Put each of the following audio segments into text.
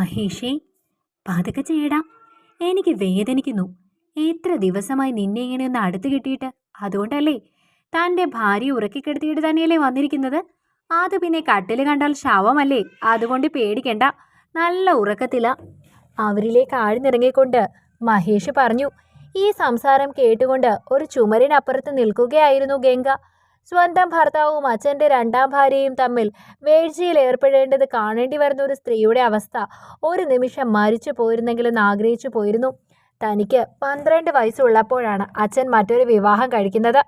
മഹേഷേ പതുക്കെ ചെയ്യടാ എനിക്ക് വേദനിക്കുന്നു. എത്ര ദിവസമായി നിന്നെ ഇങ്ങനെ ഒന്ന് അടുത്ത് കിട്ടിയിട്ട്? അതുകൊണ്ടല്ലേ തന്റെ ഭാര്യ ഉറക്കിക്കെടുത്തിയിട്ട് തന്നെയല്ലേ വന്നിരിക്കുന്നത്? അത് പിന്നെ കട്ടിൽ കണ്ടാൽ ശവമല്ലേ? അതുകൊണ്ട് പേടിക്കണ്ട. നല്ല ഉറക്കത്തില. അവരിലേക്ക് ആഴ്ന്നിറങ്ങിക്കൊണ്ട് മഹേഷ് പറഞ്ഞു ഈ സംസാരം കേട്ടുകൊണ്ട് ഒരു ചുമരിനപ്പുറത്ത് നിൽക്കുകയായിരുന്നു ഗംഗ. സ്വന്തം ഭർത്താവും അച്ഛന്റെ രണ്ടാം ഭാര്യയും തമ്മിൽ വീഴ്ചയിൽ ഏർപ്പെടേണ്ടത് കാണേണ്ടി വരുന്ന ഒരു സ്ത്രീയുടെ അവസ്ഥ ഒരു നിമിഷം മരിച്ചു പോയിരുന്നെങ്കിലും ആഗ്രഹിച്ചു പോയിരുന്നു. തനിക്ക് പന്ത്രണ്ട് വയസ്സുള്ളപ്പോഴാണ് അച്ഛൻ മറ്റൊരു വിവാഹം കഴിക്കുന്നത്.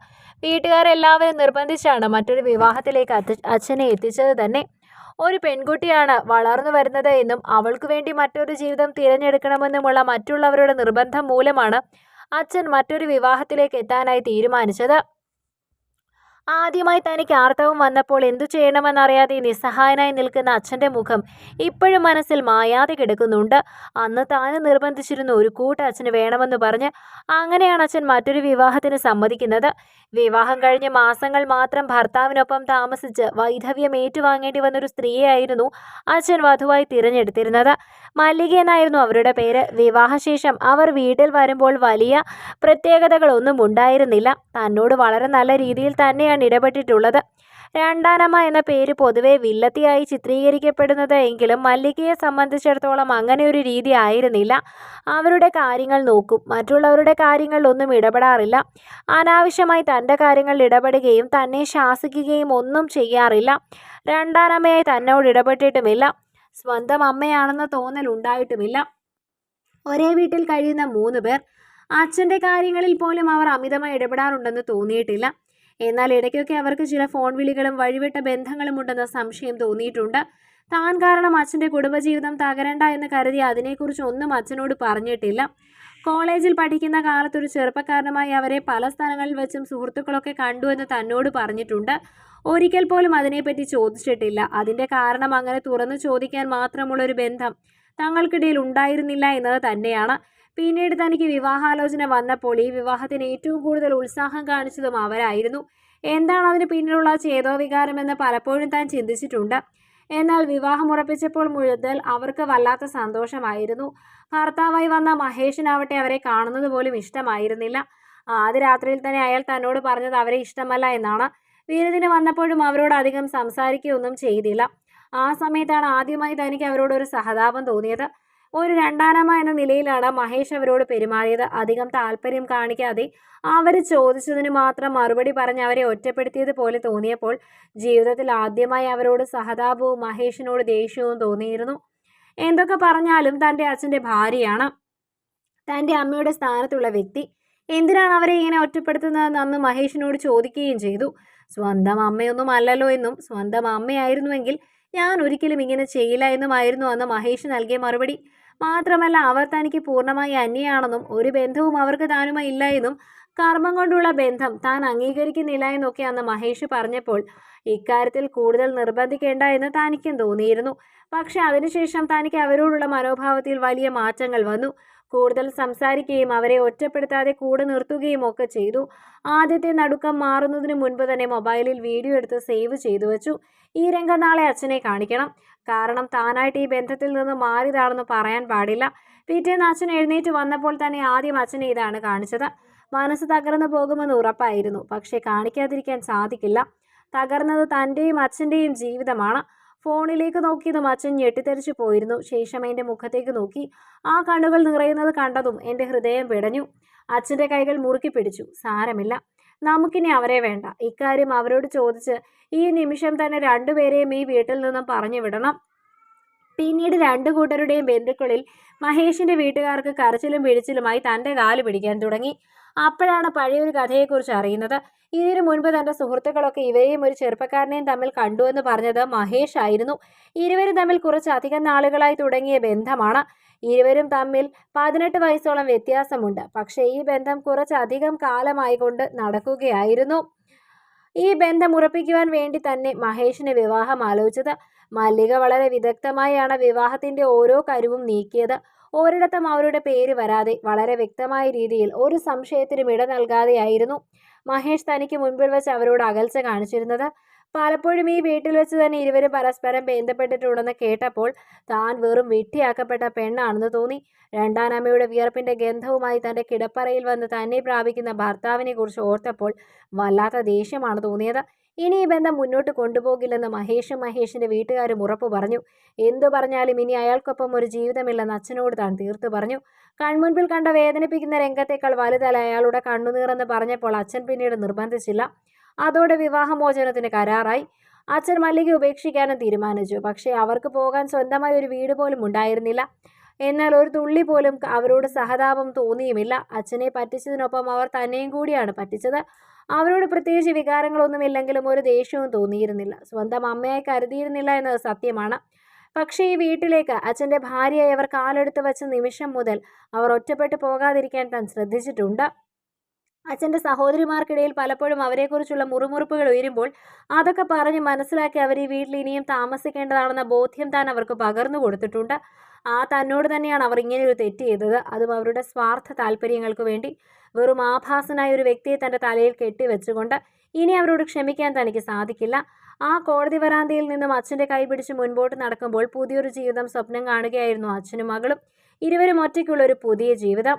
വീട്ടുകാരെല്ലാവരും നിർബന്ധിച്ചാണ് മറ്റൊരു വിവാഹത്തിലേക്ക് അച്ഛനെ എത്തിച്ചത് തന്നെ. ഒരു പെൺകുട്ടിയാണ് വളർന്നു വരുന്നത് എന്നും അവൾക്ക് വേണ്ടി മറ്റൊരു ജീവിതം തിരഞ്ഞെടുക്കണമെന്നുമുള്ള മറ്റുള്ളവരുടെ നിർബന്ധം മൂലമാണ് അച്ഛൻ മറ്റൊരു വിവാഹത്തിലേക്ക് എത്താനായി തീരുമാനിച്ചത്. ആദ്യമായി തനിക്ക് ആർത്തവം വന്നപ്പോൾ എന്തു ചെയ്യണമെന്നറിയാതെ നിസ്സഹായനായി നിൽക്കുന്ന അച്ഛന്റെ മുഖം ഇപ്പോഴും മനസ്സിൽ മായാതെ കിടക്കുന്നുണ്ട്. അന്ന് താന് നിർബന്ധിച്ചിരുന്ന ഒരു കൂട്ട അച്ഛന് വേണമെന്ന് പറഞ്ഞ് അങ്ങനെയാണ് അച്ഛൻ മറ്റൊരു വിവാഹത്തിന് സമ്മതിക്കുന്നത്. വിവാഹം കഴിഞ്ഞ് മാസങ്ങൾ മാത്രം ഭർത്താവിനൊപ്പം താമസിച്ച് വൈധവ്യം ഏറ്റുവാങ്ങേണ്ടി വന്നൊരു സ്ത്രീയായിരുന്നു അച്ഛൻ വധുവായി തിരഞ്ഞെടുത്തിരുന്നത്. മല്ലിക എന്നായിരുന്നു അവരുടെ പേര്. വിവാഹശേഷം അവർ വീട്ടിൽ വരുമ്പോൾ വലിയ പ്രത്യേകതകളൊന്നും ഉണ്ടായിരുന്നില്ല. തന്നോട് വളരെ നല്ല രീതിയിൽ തന്നെയാണ് ഇടപെട്ടിട്ടുള്ളത്. രണ്ടാനമ്മ എന്ന പേര് പൊതുവെ വില്ലത്തിയായി ചിത്രീകരിക്കപ്പെടുന്നത് എങ്കിലും മല്ലികയെ സംബന്ധിച്ചിടത്തോളം അങ്ങനെ ഒരു രീതി ആയിരുന്നില്ല. അവരുടെ കാര്യങ്ങൾ നോക്കും. മറ്റുള്ളവരുടെ കാര്യങ്ങളിലൊന്നും ഇടപെടാറില്ല. അനാവശ്യമായി തന്റെ കാര്യങ്ങളിൽ ഇടപെടുകയും തന്നെ ശാസിക്കുകയും ഒന്നും ചെയ്യാറില്ല. രണ്ടാനമ്മയായി തന്നോട് ഇടപെട്ടിട്ടുമില്ല. സ്വന്തം അമ്മയാണെന്ന തോന്നൽ ഉണ്ടായിട്ടുമില്ല. ഒരേ വീട്ടിൽ കഴിയുന്ന മൂന്ന് പേർ. അച്ഛന്റെ കാര്യങ്ങളിൽ പോലും അവർ അമിതമായി ഇടപെടാറുണ്ടെന്ന് തോന്നിയിട്ടില്ല. എന്നാൽ ഇടയ്ക്കൊക്കെ അവർക്ക് ചില ഫോൺ വിളികളും വഴിവിട്ട ബന്ധങ്ങളും ഉണ്ടെന്ന സംശയം തോന്നിയിട്ടുണ്ട്. താൻ കാരണം അച്ഛന്റെ കുടുംബജീവിതം തകരണ്ട എന്ന് കരുതി അതിനെക്കുറിച്ച് ഒന്നും അച്ഛനോട് പറഞ്ഞിട്ടില്ല. കോളേജിൽ പഠിക്കുന്ന കാലത്ത് ഒരു ചെറുപ്പക്കാരനുമായി അവരെ പല സ്ഥലങ്ങളിൽ വെച്ചും സുഹൃത്തുക്കളൊക്കെ കണ്ടു എന്ന് തന്നോട് പറഞ്ഞിട്ടുണ്ട്. ഒരിക്കൽ പോലും അതിനെപ്പറ്റി ചോദിച്ചിട്ടില്ല. അതിന്റെ കാരണം അങ്ങനെ തുറന്നു ചോദിക്കാൻ മാത്രമുള്ളൊരു ബന്ധം തങ്ങൾക്കിടയിൽ ഉണ്ടായിരുന്നില്ല എന്നത് തന്നെയാണ്. പിന്നീട് തനിക്ക് വിവാഹാലോചന വന്നപ്പോൾ ഈ വിവാഹത്തിന് ഏറ്റവും കൂടുതൽ ഉത്സാഹം കാണിച്ചതും അവരായിരുന്നു. എന്താണ് അതിന് പിന്നിലുള്ള ചേതോവികാരമെന്ന് പലപ്പോഴും താൻ ചിന്തിച്ചിട്ടുണ്ട്. എന്നാൽ വിവാഹം ഉറപ്പിച്ചപ്പോൾ മുതൽ അവർക്ക് വല്ലാത്ത സന്തോഷമായിരുന്നു. ഭർത്താവായി വന്ന മഹേഷിനാവട്ടെ അവരെ കാണുന്നത് പോലും ഇഷ്ടമായിരുന്നില്ല. ആദ്യ രാത്രിയിൽ തന്നെ അയാൾ തന്നോട് പറഞ്ഞത് അവരെ ഇഷ്ടമല്ല എന്നാണ്. വീരതിന് വന്നപ്പോഴും അവരോട് അധികം സംസാരിക്കുകയൊന്നും ചെയ്തില്ല. ആ സമയത്താണ് ആദ്യമായി തനിക്ക് അവരോടൊരു സഹതാപം തോന്നിയത്. ഒരു രണ്ടാനമ്മ എന്ന നിലയിലാണ് മഹേഷ് അവരോട് പെരുമാറിയത്. അധികം താല്പര്യം കാണിക്കാതെ അവർ ചോദിച്ചതിന് മാത്രം മറുപടി പറഞ്ഞ് അവരെ ഒറ്റപ്പെടുത്തിയത് പോലെ തോന്നിയപ്പോൾ ജീവിതത്തിൽ ആദ്യമായി അവരോട് സഹതാപവും മഹേഷിനോട് ദേഷ്യവും തോന്നിയിരുന്നു. എന്തൊക്കെ പറഞ്ഞാലും തന്റെ അച്ഛന്റെ ഭാര്യയാണ്. തന്റെ അമ്മയുടെ സ്ഥാനത്തുള്ള വ്യക്തി. എന്തിനാണ് അവരെ ഇങ്ങനെ ഒറ്റപ്പെടുത്തുന്നതെന്ന് അന്ന് മഹേഷിനോട് ചോദിക്കുകയും ചെയ്തു. സ്വന്തം അമ്മയൊന്നും അല്ലല്ലോ എന്നും സ്വന്തം അമ്മയായിരുന്നുവെങ്കിൽ ഞാൻ ഒരിക്കലും ഇങ്ങനെ ചെയ്യില്ല എന്നുമായിരുന്നു അന്ന് മഹേഷ് നൽകിയ മറുപടി. മാത്രമല്ല അവർ തനിക്ക് പൂർണമായി അന്യയാണെന്നും ഒരു ബന്ധവും അവർക്ക് താനുമായി ഇല്ല എന്നും കർമ്മം കൊണ്ടുള്ള ബന്ധം താൻ അംഗീകരിക്കുന്നില്ല എന്നൊക്കെ അന്ന് മഹേഷ് പറഞ്ഞപ്പോൾ ഇക്കാര്യത്തിൽ കൂടുതൽ നിർബന്ധിക്കേണ്ട എന്ന് തനിക്കും തോന്നിയിരുന്നു. പക്ഷെ അതിനുശേഷം തനിക്ക് അവരോടുള്ള മനോഭാവത്തിൽ വലിയ മാറ്റങ്ങൾ വന്നു. കൂടുതൽ സംസാരിക്കുകയും അവരെ ഒറ്റപ്പെടുത്താതെ കൂടെ നിർത്തുകയും ഒക്കെ ചെയ്തു. ആദ്യത്തെ നടുക്കം മാറുന്നതിന് മുൻപ് തന്നെ മൊബൈലിൽ വീഡിയോ എടുത്ത് സേവ് ചെയ്തു വെച്ചു. ഈ രംഗം നാളെ അച്ഛനെ കാണിക്കണം. കാരണം താനായിട്ട് ഈ ബന്ധത്തിൽ നിന്ന് മാറിയതാണെന്ന് പറയാൻ പാടില്ല. പിറ്റേന്ന് അച്ഛൻ എഴുന്നേറ്റ് വന്നപ്പോൾ തന്നെ ആദ്യം അച്ഛനെ ഇതാണ് കാണിച്ചത്. മനസ്സ് തകർന്നു പോകുമെന്ന് ഉറപ്പായിരുന്നു. പക്ഷേ കാണിക്കാതിരിക്കാൻ സാധിക്കില്ല. തകർന്നത് തന്റെയും അച്ഛന്റെയും ജീവിതമാണ്. ഫോണിലേക്ക് നോക്കിയതും അച്ഛൻ ഞെട്ടിത്തെറിച്ചു പോയിരുന്നു. ശേഷം എന്റെ മുഖത്തേക്ക് നോക്കി ആ കണ്ണുകൾ നിറയുന്നത് കണ്ടതും എന്റെ ഹൃദയം പിടഞ്ഞു അച്ഛന്റെ കൈകൾ മുറുക്കി പിടിച്ചു. സാരമില്ല. നമുക്കിനി അവരെ വേണ്ട. ഇക്കാര്യം അവരോട് ചോദിച്ച് ഈ നിമിഷം തന്നെ രണ്ടുപേരെയും ഈ വീട്ടിൽ നിന്നും പറഞ്ഞു വിടണം. പിന്നീട് രണ്ടു കൂട്ടരുടെയും ബന്ധുക്കളിൽ മഹേഷിന്റെ വീട്ടുകാർക്ക് കരച്ചിലും പിടിച്ചിലുമായി തന്റെ കാൽ പിടിക്കാൻ തുടങ്ങി. അപ്പോഴാണ് പഴയൊരു കഥയെക്കുറിച്ച് അറിയുന്നത്. ഇതിനു മുൻപ് തന്റെ സുഹൃത്തുക്കളൊക്കെ ഇവരെയും ഒരു ചെറുപ്പക്കാരനെയും തമ്മിൽ കണ്ടു എന്ന് പറഞ്ഞത് മഹേഷ് ആയിരുന്നു. ഇരുവരും തമ്മിൽ കുറച്ചധികം നാളുകളായി തുടങ്ങിയ ബന്ധമാണ്. ഇരുവരും തമ്മിൽ പതിനെട്ട് വയസ്സോളം വ്യത്യാസമുണ്ട്. പക്ഷേ ഈ ബന്ധം കുറച്ചധികം കാലമായി കൊണ്ട് നടക്കുകയായിരുന്നു. ഈ ബന്ധം ഉറപ്പിക്കുവാൻ വേണ്ടി തന്നെ മഹേഷിന് വിവാഹം ആലോചിച്ചത്. മല്ലിക വളരെ വിദഗ്ധമായാണ് വിവാഹത്തിന്റെ ഓരോ കരുവും നീക്കിയത്. ഒരിടത്തും അവരുടെ പേര് വരാതെ വളരെ വ്യക്തമായ രീതിയിൽ ഒരു സംശയത്തിനും ഇട നൽകാതെയായിരുന്നു മഹേഷ് തനിക്ക് മുൻപിൽ വെച്ച് അവരോട് അകൽച്ച കാണിച്ചിരുന്നത്. പലപ്പോഴും ഈ വീട്ടിൽ വെച്ച് തന്നെ ഇരുവരും പരസ്പരം ബന്ധപ്പെട്ടിട്ടുണ്ടെന്ന് കേട്ടപ്പോൾ താൻ വെറും വെട്ടിയാക്കപ്പെട്ട പെണ്ണാണെന്ന് തോന്നി. രണ്ടാനമ്മയുടെ വിയർപ്പിന്റെ ഗന്ധവുമായി തന്റെ കിടപ്പറയിൽ വന്ന് തന്നെ പ്രാപിക്കുന്ന ഭർത്താവിനെ കുറിച്ച് ഓർത്തപ്പോൾ വല്ലാത്ത ദേഷ്യമാണ് തോന്നിയത്. ഇനി ഈ ബന്ധം മുന്നോട്ട് കൊണ്ടുപോകില്ലെന്ന് മഹേഷും മഹേഷിന്റെ വീട്ടുകാരും ഉറപ്പു പറഞ്ഞു. എന്തു പറഞ്ഞാലും ഇനി അയാൾക്കൊപ്പം ഒരു ജീവിതമില്ലെന്ന് അച്ഛനോട് താൻ തീർത്തു പറഞ്ഞു. കൺമുൻപിൽ കണ്ട വേദനിപ്പിക്കുന്ന രംഗത്തേക്കാൾ വലുതല്ല അയാളുടെ കണ്ണുനീറെന്ന് പറഞ്ഞപ്പോൾ അച്ഛൻ പിന്നീട് നിർബന്ധിച്ചില്ല. അതോടെ വിവാഹമോചനത്തിന് കരാറായി. അച്ഛൻ മല്ലിക ഉപേക്ഷിക്കാനും തീരുമാനിച്ചു. പക്ഷേ അവർക്ക് പോകാൻ സ്വന്തമായി ഒരു വീട് പോലും ഉണ്ടായിരുന്നില്ല. എന്നാൽ ഒരു തുള്ളി പോലും അവരോട് സഹതാപം തോന്നിയുമില്ല. അച്ഛനെ പറ്റിച്ചതിനൊപ്പം അവർ തന്നെയും കൂടിയാണ് പറ്റിച്ചത്. അവരോട് പ്രത്യേകിച്ച് വികാരങ്ങളൊന്നുമില്ലെങ്കിലും ഒരു ദേഷ്യവും തോന്നിയിരുന്നില്ല. സ്വന്തം അമ്മയെ കരുതിയിരുന്നില്ല എന്നത് സത്യമാണ്. പക്ഷേ ഈ വീട്ടിലേക്ക് അച്ഛന്റെ ഭാര്യയായി അവർ കാലെടുത്ത് വച്ച നിമിഷം മുതൽ അവർ ഒറ്റപ്പെട്ടു പോകാതിരിക്കാൻ താൻ ശ്രദ്ധിച്ചിട്ടുണ്ട്. അച്ഛന്റെ സഹോദരിമാർക്കിടയിൽ പലപ്പോഴും അവരെക്കുറിച്ചുള്ള മുറുമുറുപ്പുകൾ ഉയരുമ്പോൾ അതൊക്കെ പറഞ്ഞ് മനസ്സിലാക്കി അവർ ഈ വീട്ടിൽ ഇനിയും താമസിക്കേണ്ടതാണെന്ന ബോധ്യം താൻ അവർക്ക് പകർന്നു കൊടുത്തിട്ടുണ്ട്. ആ തന്നോട് തന്നെയാണ് അവർ ഇങ്ങനെ ഒരു തെറ്റ് ചെയ്തത്. അതും അവരുടെ സ്വാർത്ഥ താല്പര്യങ്ങൾക്ക് വേണ്ടി വെറും ആഭാസനായ ഒരു വ്യക്തിയെ തന്റെ തലയിൽ കെട്ടിവെച്ചുകൊണ്ട് ഇനി അവരോട് ക്ഷമിക്കാൻ തനിക്ക് സാധിക്കില്ല. ആ കോടതി വരാന്തയിൽ നിന്നും അച്ഛന്റെ കൈപിടിച്ച് മുൻപോട്ട് നടക്കുമ്പോൾ പുതിയൊരു ജീവിതം സ്വപ്നം കാണുകയായിരുന്നു അച്ഛനും മകളും. ഇരുവരും ഒറ്റയ്ക്കുള്ള ഒരു പുതിയ ജീവിതം.